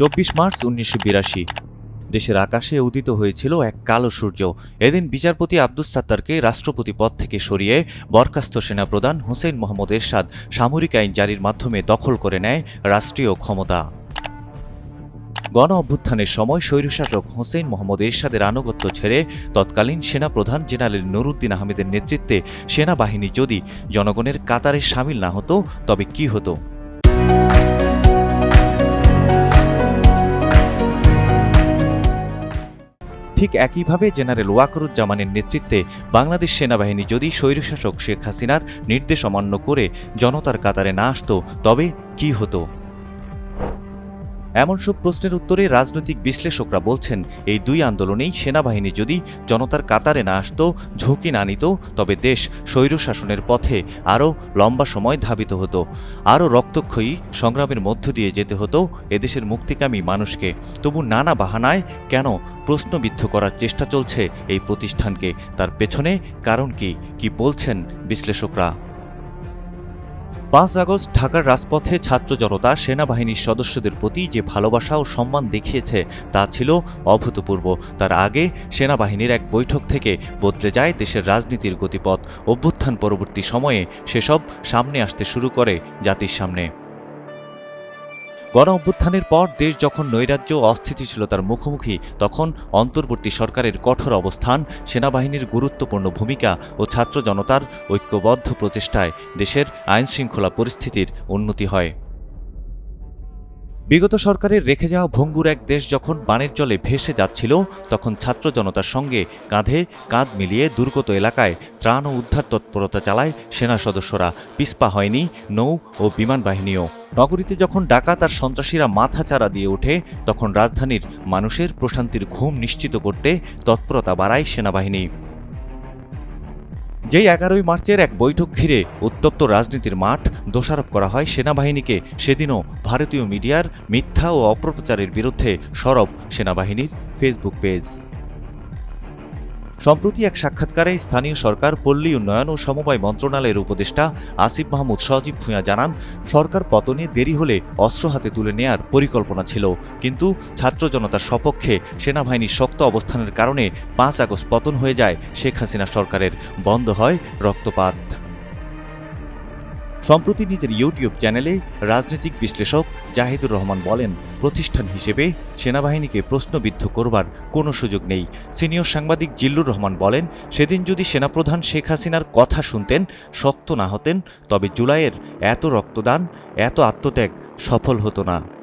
চব্বিশ মার্চ উনিশশো বিরাশি। দেশের আকাশে উদিত হয়েছিল এক কালো সূর্য। এদিন বিচারপতি আব্দুস সাত্তারকে রাষ্ট্রপতি পদ থেকে সরিয়ে বরখাস্ত সেনাপ্রধান হোসেন মোহাম্মদ এরশাদ সামরিক আইন জারির মাধ্যমে দখল করে নেয় রাষ্ট্রীয় ক্ষমতা। গণ অভ্যুত্থানের সময় স্বৈরশাসক হোসেন মোহাম্মদ এরশাদের আনুগত্য ছেড়ে তৎকালীন সেনাপ্রধান জেনারেল নুরুদ্দিন আহমেদের নেতৃত্বে সেনাবাহিনী যদি জনগণের কাতারে সামিল না হতো, তবে কি হতো? ঠিক একইভাবে জেনারেল ওয়াকরুজ্জামানের নেতৃত্বে বাংলাদেশ সেনাবাহিনী যদি স্বৈরশাসক শেখ হাসিনার নির্দেশ অমান্য করে জনতার কাতারে না আসত, তবে কি হতো? এমন সব প্রশ্নের উত্তরে রাজনৈতিক বিশ্লেষকরা বলছেন, এই দুই আন্দোলনেই সেনাবাহিনী যদি জনতার কাতারে না আসতো, ঝুঁকি না নিত, তবে দেশ স্বৈরশাসনের পথে আরও লম্বা সময় ধাবিত হতো। আরও রক্তক্ষয়ী সংগ্রামের মধ্য দিয়ে যেতে হতো এদেশের মুক্তিকামী মানুষকে। তবু নানা বাহানায় কেন প্রশ্নবিদ্ধ করার চেষ্টা চলছে এই প্রতিষ্ঠানকে? তার পেছনে কারণ কি? কি বলছেন বিশ্লেষকরা? পাঁচ আগস্ট ঢাকার রাজপথে ছাত্র জনতা, সেনাবাহিনীর সদস্যদের প্রতি যে ভালোবাসা ও সম্মান দেখিয়েছে, তা ছিল অভূতপূর্ব। তার আগে সেনাবাহিনীর এক বৈঠক থেকে বদলে যায় দেশের রাজনীতির গতিপথ। অভ্যুত্থান পরবর্তী সময়ে সেসব সামনে আসতে শুরু করে জাতির সামনে। গণ অভ্যুত্থানের পর দেশ যখন নৈরাজ্য অস্থিতিশীলতার মুখোমুখি, তখন অন্তর্বর্তী সরকারের কঠোর অবস্থান, সেনাবাহিনীর গুরুত্বপূর্ণ ভূমিকা ও ছাত্র জনতার ঐক্যবদ্ধ প্রচেষ্টায় দেশের আইনশৃঙ্খলা পরিস্থিতির উন্নতি হয়। বিগত সরকারের রেখে যাওয়া ভঙ্গুর এক দেশ যখন বানের জলে ভেসে যাচ্ছিল, তখন ছাত্র জনতার সঙ্গে কাঁধে কাঁধ মিলিয়ে দুর্গত এলাকায় ত্রাণ ও উদ্ধার তৎপরতা চালায় সেনা সদস্যরা। পিস্পা হয়নি, নৌ ও বিমান বাহিনীও। নগরীতে যখন ডাকাত আর সন্ত্রাসীরা মাথা চারা দিয়ে ওঠে, তখন রাজধানীর মানুষের প্রশান্তির ঘুম নিশ্চিত করতে তৎপরতা বাড়ায় সেনাবাহিনী। যেই এগারোই মার্চের এক বৈঠক ঘিরে উত্তপ্ত রাজনীতির মাঠ দোষারোপ করা হয় সেনাবাহিনীকে, সেদিনও ভারতীয় মিডিয়ার মিথ্যা ও অপপ্রচারের বিরুদ্ধে সরব সেনাবাহিনীর ফেসবুক পেজ। সম্প্রতি এক সাক্ষাৎকারে স্থানীয় সরকার, পল্লী উন্নয়ন ও সমবায় মন্ত্রণালয়ের উপদেষ্টা আসিফ মাহমুদ সজীব ভূঁইয়া জানান, সরকার পতনে দেরি হলে অস্ত্র হাতে তুলে নেয়ার পরিকল্পনা ছিল। কিন্তু ছাত্র জনতার সপক্ষে সেনাবাহিনীর শক্ত অবস্থানের কারণে পাঁচ আগস্ট পতন হয়ে যায় শেখ হাসিনা সরকারের। বন্ধ হয় রক্তপাত। সম্প্রতি নিজের ইউটিউব চ্যানেলে রাজনৈতিক বিশ্লেষক জাহিদুর রহমান বলেন, প্রতিষ্ঠান হিসেবে সেনাবাহিনীকে প্রশ্নবিদ্ধ করবার কোনো সুযোগ নেই। সিনিয়র সাংবাদিক জিল্লুর রহমান বলেন, সেদিন যদি সেনাপ্রধান শেখ হাসিনার কথা শুনতেন, শক্ত না হতেন, তবে জুলাইয়ের এত রক্তদান, এত আত্মত্যাগ সফল হতো না।